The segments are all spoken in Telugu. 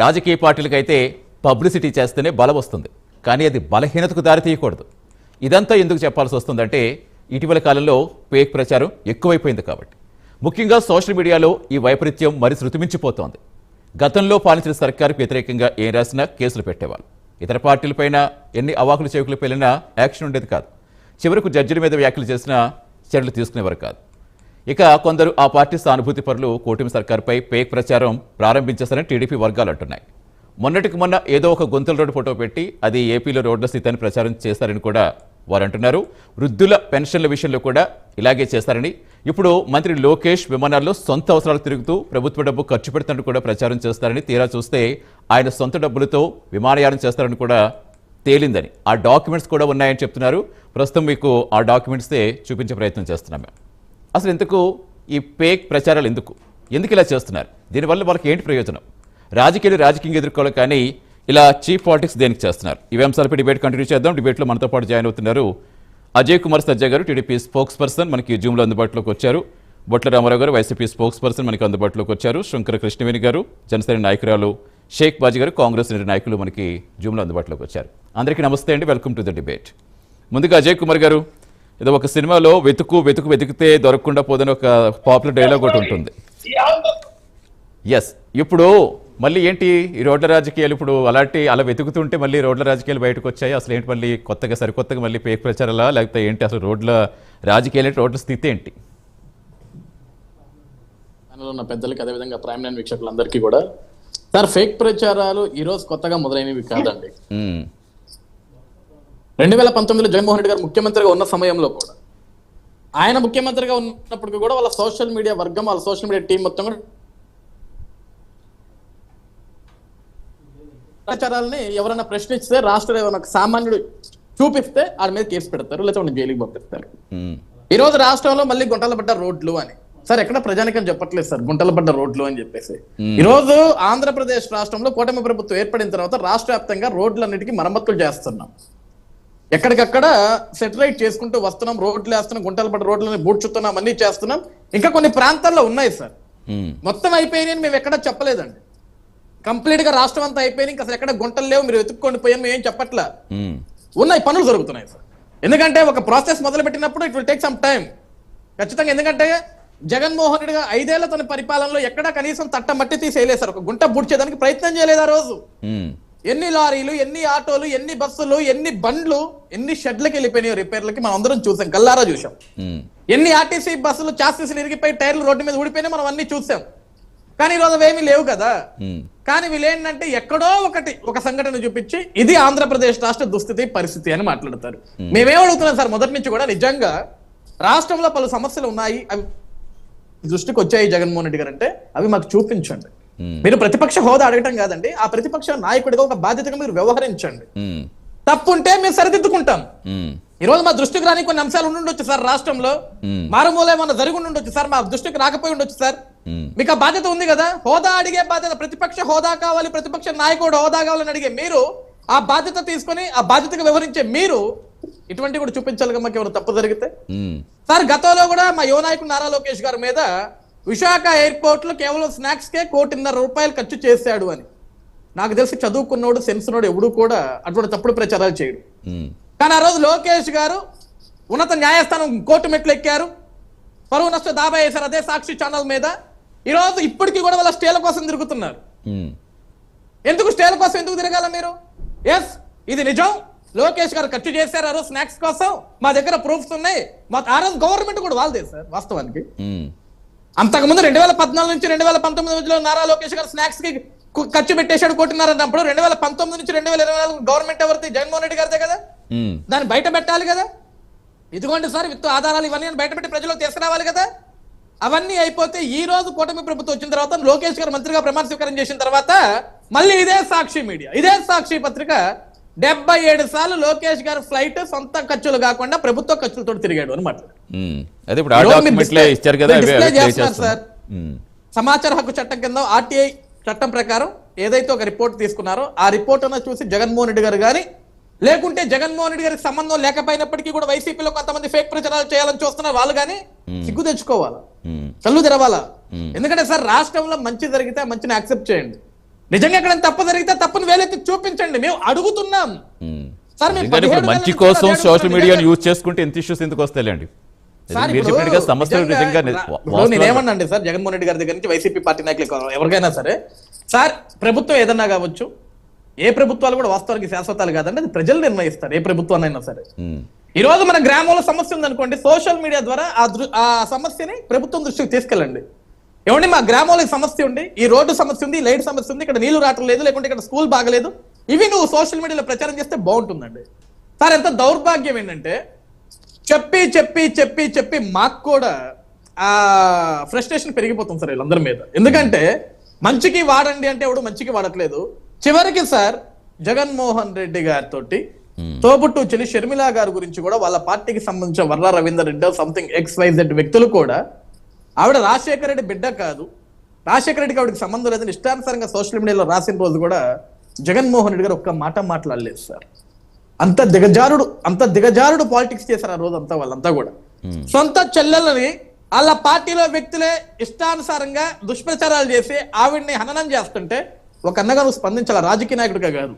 రాజకీయ పార్టీలకైతే పబ్లిసిటీ చేస్తేనే బలం వస్తుంది. కానీ అది బలహీనతకు దారితీయకూడదు ఇదంతా ఎందుకు చెప్పాల్సి వస్తుందంటే ఇటీవల కాలంలో పేక్ ప్రచారం ఎక్కువైపోయింది కాబట్టి. ముఖ్యంగా సోషల్ మీడియాలో ఈ వైపరీత్యం మరి శృతిమించిపోతోంది. గతంలో పాలించిన సర్కారుకు వ్యతిరేకంగా ఏం రాసినా కేసులు పెట్టేవాళ్ళు. ఇతర పార్టీలపైన ఎన్ని అవాకులు చేకులు పెళ్ళినా యాక్షన్ ఉండేది కాదు. చివరకు జడ్జిల మీద వ్యాఖ్యలు చేసినా చర్యలు తీసుకునేవారు కాదు. ఇక కొందరు ఆ పార్టీ సానుభూతి పరులు కూటమి సర్కార్పై పేక్ ప్రచారం ప్రారంభించేశారని టీడీపీ వర్గాలు అంటున్నాయి. మొన్నటికి మొన్న ఏదో ఒక గుంతల రోడ్డు ఫోటో పెట్టి అది ఏపీలో రోడ్ల స్థితిని ప్రచారం చేస్తారని కూడా వారు అంటున్నారు. వృద్ధుల పెన్షన్ల విషయంలో కూడా ఇలాగే చేస్తారని. ఇప్పుడు మంత్రి లోకేష్ విమానాల్లో సొంత అవసరాలు తిరుగుతూ ప్రభుత్వ డబ్బు ఖర్చు పెడుతున్నట్టు కూడా ప్రచారం చేస్తారని తీరా చూస్తే ఆయన సొంత డబ్బులతో విమానయానం చేస్తారని కూడా తేలిందని. ఆ డాక్యుమెంట్స్ కూడా ఉన్నాయని చెప్తున్నారు. ప్రస్తుతం మీకు ఆ డాక్యుమెంట్సే చూపించే ప్రయత్నం చేస్తున్నాం మేము. అసలు ఎందుకు ఈ పేక్ ప్రచారాలు ఎందుకు? ఎందుకు ఇలా చేస్తున్నారు? దీనివల్ల వాళ్ళకి ఏంటి ప్రయోజనం? రాజకీయాలు రాజకీయంగా ఎదుర్కోవాలి కానీ ఇలా చీఫ్ పాలిటిక్స్ దేనికి చేస్తున్నారు? ఇవి అంశాలపై డిబేట్ కంటిన్యూ చేద్దాం. డిబేట్లో మనతో పాటు జాయిన్ అవుతున్నారు అజయ్ కుమార్ సజ్జా గారు టీడీపీ స్పోక్స్ పర్సన్ మనకి జూమ్లో అందుబాటులోకి వచ్చారు. బొట్ల రామారావు గారు వైసీపీ స్పోక్స్ పర్సన్ మనకి అందుబాటులోకి వచ్చారు. శంకర కృష్ణవేణి గారు జనసేన నాయకురాలు షేక్ బాజీ గారు కాంగ్రెస్ నాయకులు మనకి జూమ్లో అందుబాటులోకి వచ్చారు. అందరికీ నమస్తే అండి. Welcome to the debate. ముందుగా అజయ్ కుమార్ గారు ఏదో ఒక సినిమాలో వెతుకు వెతుకు వెతికితే దొరకకుండా పోదని ఒక పాపులర్ డైలాగ్ ఒకటి ఉంటుంది. ఎస్ ఇప్పుడు మళ్ళీ ఏంటి? ఈ రోడ్ల రాజకీయాలు ఇప్పుడు అలాంటి అలా వెతుకుతుంటే మళ్ళీ రోడ్ల రాజకీయాలు బయటకు వచ్చాయి. అసలు ఏంటి మళ్ళీ కొత్తగా సరికొత్తగా మళ్ళీ పేక్ ప్రచారాలా? లేకపోతే ఏంటి అసలు రోడ్ల రాజకీయాలు ఏంటి? రోడ్ల స్థితి ఏంటి? ఉన్న పెద్దలకి అదేవిధంగా ప్రైమ్ లైన్ వీక్షకులందరికీ కూడా. సార్ ఫేక్ ప్రచారాలు ఈ రోజు కొత్తగా మొదలైనవి కాదండి. మ్మ్. రెండు వేల పంతొమ్మిదిలో జగన్మోహన్ రెడ్డి గారు ముఖ్యమంత్రిగా ఉన్న సమయంలో కూడా. ఆయన ముఖ్యమంత్రిగా ఉన్నప్పటికీ కూడా వాళ్ళ సోషల్ మీడియా వర్గం వాళ్ళ సోషల్ మీడియా టీం మొత్తం కూడా ప్రచారాలని ఎవరైనా ప్రశ్నిస్తే రాష్ట్ర ఒక సామాన్యుడు చూపిస్తే ఆడి మీద కేసు పెడతారు లేకపోతే జైలుకి పంపిస్తారు. ఈ రోజు రాష్ట్రంలో మళ్ళీ గుంటల పడ్డ రోడ్లు అని. సార్ ఎక్కడ ప్రజానికం చెప్పట్లేదు సార్ గుంటల పడ్డ రోడ్లు అని చెప్పేసి. ఈ రోజు ఆంధ్రప్రదేశ్ రాష్ట్రంలో కూటమి ప్రభుత్వం ఏర్పడిన తర్వాత రాష్ట్ర వ్యాప్తంగా రోడ్లన్నిటికీ మరమ్మతులు చేస్తున్నాం. ఎక్కడికక్కడ సెటిలైట్ చేసుకుంటూ వస్తున్నాం రోడ్లు వేస్తున్నాం గుంటల పడ్డ రోడ్లని బూడ్చుతున్నాం అన్ని చేస్తున్నాం. ఇంకా కొన్ని ప్రాంతాల్లో ఉన్నాయి సార్. మొత్తం అయిపోయినాయని మేము ఎక్కడ చెప్పలేదండి. కంప్లీట్గా రాష్ట్రం అంతా అయిపోయినాయి ఇంకా అసలు ఎక్కడ గుంటలు లేవు మీరు వెతుక్కోండి పోయాను మేము ఏం చెప్పట్లా. ఉన్నాయి పనులు జరుగుతున్నాయి సార్. ఎందుకంటే ఒక ప్రాసెస్ మొదలు పెట్టినప్పుడు it will take some time ఖచ్చితంగా ఎందుకంటే జగన్మోహన్ రెడ్డి గారు ఐదేళ్ళ తన పరిపాలనలో ఎక్కడా కనీసం తట్ట మట్టి తీసేయలేదు సార్. ఒక గుంట బుడ్చేదానికి ప్రయత్నం చేయలేదు ఆ రోజు. ఎన్ని లారీలు ఎన్ని ఆటోలు ఎన్ని బస్సులు ఎన్ని బండ్లు ఎన్ని షెడ్లకి వెళ్ళిపోయినాయి రిపేర్లకి మనం అందరం చూసాం కల్లారా చూసాం. ఎన్ని ఆర్టీసీ బస్సులు చాసీసులు ఇరిగిపోయి టైర్లు రోడ్డు మీద ఊడిపోయినాయి మనం అన్ని చూసాం కానీ ఈరోజు అవేమీ లేవు కదా. కానీ వీళ్ళేంటంటే ఎక్కడో ఒకటి ఒక సంఘటన చూపించి ఇది ఆంధ్రప్రదేశ్ రాష్ట్ర దుస్థితి పరిస్థితి అని మాట్లాడతారు మేమేం అడుగుతున్నాం సార్ మొదటి నుంచి కూడా నిజంగా రాష్ట్రంలో పలు సమస్యలు ఉన్నాయి అవి దృష్టికి వచ్చాయి జగన్మోహన్ రెడ్డి గారు అంటే అవి మాకు చూపించండి. మీరు ప్రతిపక్ష హోదా అడగటం కాదండి ఆ ప్రతిపక్ష నాయకుడిగా ఒక బాధ్యతగా మీరు వ్యవహరించండి మ్మ్. తప్పు ఉంటే మేము సరిదిద్దుకుంటాం మ్మ్. ఈ రోజు మా దృష్టికి రాని కొన్ని అంశాలు ఉండుండొచ్చు సార్ రాష్ట్రంలో. మారుమూల ఏమన్నా జరిగి ఉండొచ్చు సార్ మా దృష్టికి రాకపోయి ఉండొచ్చు సార్. మీకు ఆ బాధ్యత ఉంది కదా హోదా అడిగే బాధ్యత ప్రతిపక్ష హోదా కావాలి ప్రతిపక్ష నాయకుడు హోదా కావాలని అడిగే మీరు ఆ బాధ్యత తీసుకొని ఆ బాధ్యతగా వ్యవహరించే మీరు ఇటువంటి కూడా చూపించాలి మాకు ఎవరు తప్పు జరిగితే. సార్ గతంలో కూడా మా యువ నాయకుడు నారా లోకేష్ గారి మీద విశాఖ ఎయిర్పోర్ట్లో కేవలం స్నాక్స్ కే కోటిన్నర రూపాయలు ఖర్చు చేశాడు అని. నాకు తెలిసి చదువుకున్నోడు సెన్స్నోడు ఎవడు కూడా అటువంటి తప్పుడు ప్రచారాలు చేయడు. కానీ ఆ రోజు లోకేష్ గారు ఉన్నత న్యాయస్థానం కోర్టు మెట్లు ఎక్కారు. పరువు నష్ట దాబా వేశారు అదే సాక్షి ఛానల్ మీద. ఈ రోజు ఇప్పటికీ కూడా వాళ్ళ స్టేల కోసం తిరుగుతున్నారు. ఎందుకు స్టేల కోసం ఎందుకు తిరగాల మీరు? ఎస్ ఇది నిజం. లోకేష్ గారు ఖర్చు చేశారు ఆ రోజు స్నాక్స్ కోసం. మా దగ్గర ప్రూఫ్స్ ఉన్నాయి. మా ఆ రోజు గవర్నమెంట్ కూడా వాళ్ళదే సార్ వాస్తవానికి. అంతకుముందు రెండు వేల పద్నాలుగు నుంచి రెండు వేల పంతొమ్మిది మధ్యలో నారా లోకేష్ గారు స్నాక్స్కి ఖర్చు పెట్టేశాడు కోటిన్నర అన్నప్పుడు రెండు వేల పంతొమ్మిది నుంచి రెండు వేల ఇరవై నాలుగు గవర్నమెంట్ ఎవరిది జగన్మోహన్ రెడ్డి గారిదే కదా. దాన్ని బయట పెట్టాలి కదా ఇదిగోండి సార్ విత్తు ఆధారాలు ఇవన్నీ బయట పెట్టి ప్రజలకు తీసుకురావాలి కదా అవన్నీ అయిపోతే ఈ రోజు కూటమి ప్రభుత్వం వచ్చిన తర్వాత లోకేష్ గారు మంత్రిగా ప్రమాణ స్వీకారం చేసిన తర్వాత మళ్ళీ ఇదే సాక్షి మీడియా ఇదే సాక్షి పత్రిక డెబ్బై ఏడు సార్లు లోకేష్ గారు ఫ్లైట్ సొంత ఖర్చులు కాకుండా ప్రభుత్వ ఖర్చులతో తిరిగాడు అని మాట్లాడు మ్మ్. అదే ఇప్పుడు ఇచ్చారు కదా. సార్. సమాచార హక్కు చట్టం కింద ఆర్టీఐ చట్టం ప్రకారం ఏదైతే ఒక రిపోర్ట్ తీసుకున్నారో ఆ రిపోర్ట్ అన్న చూసి జగన్మోహన్ రెడ్డి గారు కానీ లేకుంటే జగన్మోహన్ రెడ్డి గారికి సంబంధం లేకపోయినప్పటికీ కూడా వైసీపీలో కొంతమంది ఫేక్ ప్రచారాలు చేయాలని చూస్తున్నారు వాళ్ళు కానీ సిగ్గు తెచ్చుకోవాలా. కళ్ళు తెరవాలా. ఎందుకంటే సార్ రాష్ట్రంలో మంచి జరిగితే మంచిని యాక్సెప్ట్ చేయండి నిజంగా ఎక్కడ తప్పు జరిగితే తప్పును వేలెత్తి చూపించండి మేము అడుగుతున్నాం. సార్, మేము నిజంగానే ఇప్పుడు 17 మంచి కోసం సోషల్ మీడియాను యూజ్ చేసుకుంటే ఎంత ఇష్యూస్ ఎందుకు వస్తాయిలేండి నేనేమన్నాండి సార్ జగన్మోహన్ రెడ్డి గారి దగ్గర నుంచి వైసీపీ పార్టీ నాయకులు ఎవరికైనా సరే సార్ ప్రభుత్వం ఏదన్నా కావచ్చు ఏ ప్రభుత్వాలు కూడా వాస్తవానికి శాశ్వతాలు కాదండి అది ప్రజలు నిర్ణయిస్తారు ఏ ప్రభుత్వాన్నైనా సరే. ఈ రోజు మన గ్రామంలో సమస్య ఉందనుకోండి సోషల్ మీడియా ద్వారా ఆ ఆ సమస్యని ప్రభుత్వం దృష్టికి తీసుకెళ్ళండి. ఏమండి మా గ్రామంలో సమస్య ఉంది ఈ రోడ్డు సమస్య ఉంది ఈ లైట్ సమస్య ఉంది ఇక్కడ నీళ్ళు రావటం లేదు లేకుంటే ఇక్కడ స్కూల్ బాగలేదు ఇవి నువ్వు సోషల్ మీడియాలో ప్రచారం చేస్తే బాగుంటుందండి. సార్ ఎంత దౌర్భాగ్యం ఏంటంటే చెప్పి చెప్పి చెప్పి చెప్పి మాకు కూడా ఆ ఫ్రస్ట్రేషన్ పెరిగిపోతుంది సార్ వీళ్ళందరి మీద. ఎందుకంటే మంచికి వాడండి అంటే ఎవడు మంచికి వాడట్లేదు. చివరికి సార్ జగన్మోహన్ రెడ్డి గారితో తోబుట్టు చెల్లి షర్మిల గారి గురించి కూడా వాళ్ళ పార్టీకి సంబంధించిన Varra Ravinder Reddy something X Y Z వ్యక్తులు కూడా ఆవిడ రాజశేఖర రెడ్డి బిడ్డ కాదు. రాజశేఖర రెడ్డికి ఆవిడకి సంబంధం లేదని ఇష్టానుసారంగా సోషల్ మీడియాలో రాసిన రోజు కూడా జగన్మోహన్ రెడ్డి గారు ఒక్క మాట మాట్లాడలేదు సార్. అంత దిగజారుడు అంత దిగజారుడు పాలిటిక్స్ చేశారు ఆ రోజు అంతా వాళ్ళంతా కూడా. సొంత చెల్లెలని వాళ్ళ పార్టీలో వ్యక్తులే ఇష్టానుసారంగా దుష్ప్రచారాలు చేసి ఆవిడ్ని హననం చేస్తుంటే ఒక అన్నగా నువ్వు స్పందించాలా? రాజకీయ నాయకుడిగా కాదు.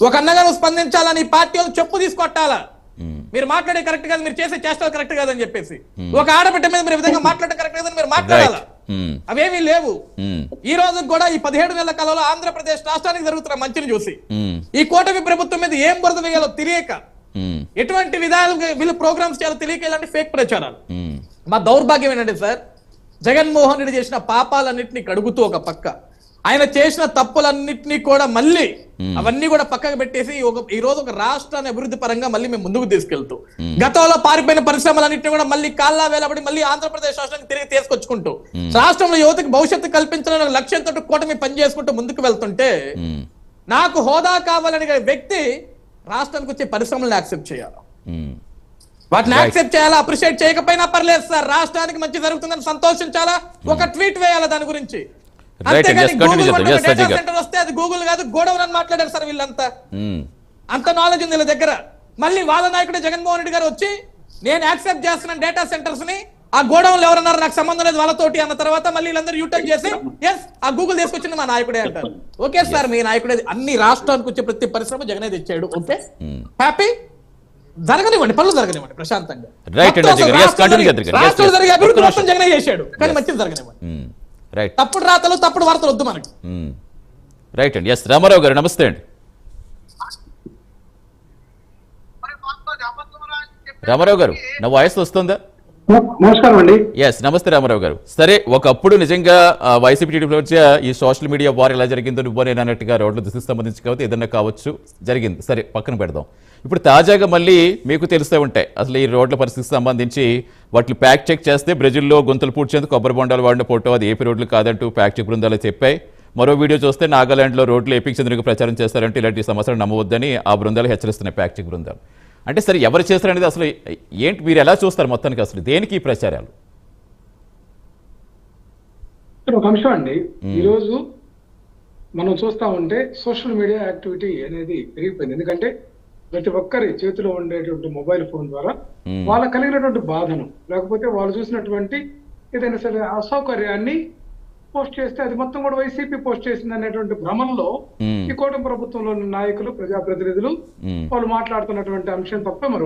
ఒక అన్నగా నువ్వు స్పందించాలా నీ పార్టీ వాళ్ళు చెప్పు తీసుకొట్టాలా? ఉమ్. మీరు మాట్లాడే కరెక్ట్ కాదు మీరు చేసే చేష్టలు కరెక్ట్ కాదని చెప్పేసి. ఒక ఆడబిడ్డ మీద మీరు విధంగా మాట్లాడడం కరెక్ట్ కాదని మీరు మాట్లాడాలా. అవేమీ లేవు ఉమ్. ఈ రోజు కూడా ఈ పదిహేడు నెలల కాలంలో ఆంధ్రప్రదేశ్ రాష్ట్రానికి జరుగుతున్న మంచిని చూసి ఉమ్. ఈ కూటమి ప్రభుత్వం మీద ఏం బురద వేయాలో తెలియక. ఎటువంటి విధాలు వీళ్ళు ప్రోగ్రామ్స్ చేయాలో తెలియక ఇలాంటి ఫేక్ ప్రచారాలు. మా దౌర్భాగ్యం ఏంటంటే సార్ జగన్మోహన్ రెడ్డి చేసిన పాపాలన్నింటినీ కడుగుతూ ఒక పక్క ఆయన చేసిన తప్పులన్నింటినీ కూడా మళ్ళీ అవన్నీ కూడా పక్కకు పెట్టేసి ఒక ఈ రోజు ఒక రాష్ట్రాన్ని అభివృద్ధి పరంగా మళ్ళీ మేము ముందుకు తీసుకెళ్తూ. గతంలో పారిపోయిన పరిశ్రమలన్నింటినీ కూడా మళ్ళీ కాల్లా వేలబడి మళ్ళీ ఆంధ్రప్రదేశ్ రాష్ట్రానికి తిరిగి తీసుకొచ్చుకుంటూ. రాష్ట్రంలో యువతకి భవిష్యత్తు కల్పించాలనే లక్ష్యంతో కూటమి పనిచేసుకుంటూ ముందుకు వెళ్తుంటే. నాకు హోదా కావాలని వ్యక్తి రాష్ట్రానికి వచ్చే పరిశ్రమలను యాక్సెప్ట్ చేయాలి. వాటిని యాక్సెప్ట్ చేయాలా? అప్రిషియేట్ చేయకపోయినా పర్లేదు సార్. రాష్ట్రానికి మంచి జరుగుతుందని సంతోషించాలా? ఒక ట్వీట్ వేయాలా దాని గురించి? చేద్దాం. data Sajid గారు. center వస్తే అది గూగుల్ కాదు గోడౌన్ అని మాట్లాడారు సార్ వీళ్ళంతా. ఉమ్. అంత నాలెడ్జ్ ఉంది వీళ్ళ దగ్గర. మళ్ళీ వాళ్ళ నాయకుడు జగన్మోహన్ రెడ్డి గారు వచ్చి నేను యాక్సెప్ట్ చేస్తున్నాను డేటా సెంటర్స్ని. ఆ గోడౌన్ ఎవరన్నారు? నాకు సంబంధం లేదు వాళ్ళతోటి అన్న తర్వాత మళ్ళీ వీళ్ళందరూ యూటర్న్ చేసి ఎస్ ఆ గూగుల్ తీసుకొచ్చింది మా నాయకుడే అంటారు. ఓకే సార్ మీ నాయకుడే అన్ని రాష్ట్రానికి వచ్చే ప్రతి పరిశ్రమ జగనే తెచ్చాడు. ఓకే? హ్యాపీ జరగనివ్వండి పనులు జరగనివ్వండి ప్రశాంతంగా. Right, మొత్తం అండి, అసలు Yes, రాష్ట్రం continue జరిగే- అభివృద్ధి మొత్తం జగనే చేశాడు. కానీ మంచిది జరగనివ్వండి. ఉమ్. రైట్ తప్పుడు రాతలు తప్పుడు వార్తలు వద్దు మనకి. రైట్ అండి. ఎస్ రామారావు గారు నమస్తే అండి. రామారావు గారు నా వాయిస్ వస్తుందా? నమస్కారం అండి. ఎస్ నమస్తే రామారావు గారు. సరే ఒకప్పుడు నిజంగా వైసీపీ టీడీపీ వచ్చే ఈ సోషల్ మీడియా వార్ ఎలా జరిగిందో నువ్వు నేను అన్నట్టుగా రోడ్ల దిశకు సంబంధించి కాబట్టి ఏదన్నా కావచ్చు జరిగింది. సరే పక్కన పెడదాం. ఇప్పుడు తాజాగా మళ్ళీ మీకు తెలుస్తూ ఉంటాయి. అసలు ఈ రోడ్ల పరిస్థితికి సంబంధించి వాటిని ప్యాక్ చెక్ చేస్తే బ్రెజిల్లో గుంతలు పూడ్చేందుకు కొబ్బరి బొండాలు వాడిన ఫోటో అది ఏపీ రోడ్లు కాదంటూ ప్యాక్ చెక్ బృందాలు చెప్పాయి. మరో వీడియో చూస్తే నాగాలాండ్లో రోడ్లు ఏపీకి చెందిన ప్రచారం చేస్తారంటే ఇలాంటి సమస్యలు నమ్మవద్దని ఆ బృందాలు హెచ్చరిస్తున్నాయి ప్యాక్ చెక్ బృందాలు. అంటే సరే ఎవరు చేస్తారనేది అసలు ఏంటి మీరు ఎలా చూస్తారు మొత్తానికి అసలు? దేనికి ఈ ప్రచారాలు? ఒక అంశం అండి. ఈరోజు మనం చూస్తా ఉంటే సోషల్ మీడియా యాక్టివిటీ అనేది పెరిగిపోయింది. ఎందుకంటే ప్రతి ఒక్కరి చేతిలో ఉండేటువంటి మొబైల్ ఫోన్ ద్వారా. వాళ్ళకి కలిగినటువంటి బాధను లేకపోతే వాళ్ళు చూసినటువంటి ఏదైనా సరే అసౌకర్యాన్ని పోస్ట్ చేస్తే అది మొత్తం కూడా వైసీపీ పోస్ట్ చేసింది అనేటువంటి భ్రమంలో కూటమి ప్రభుత్వంలోని నాయకులు ప్రజాప్రతినిధులు. వాళ్ళు మాట్లాడుతున్నటువంటి అంశం తప్ప మరొకటి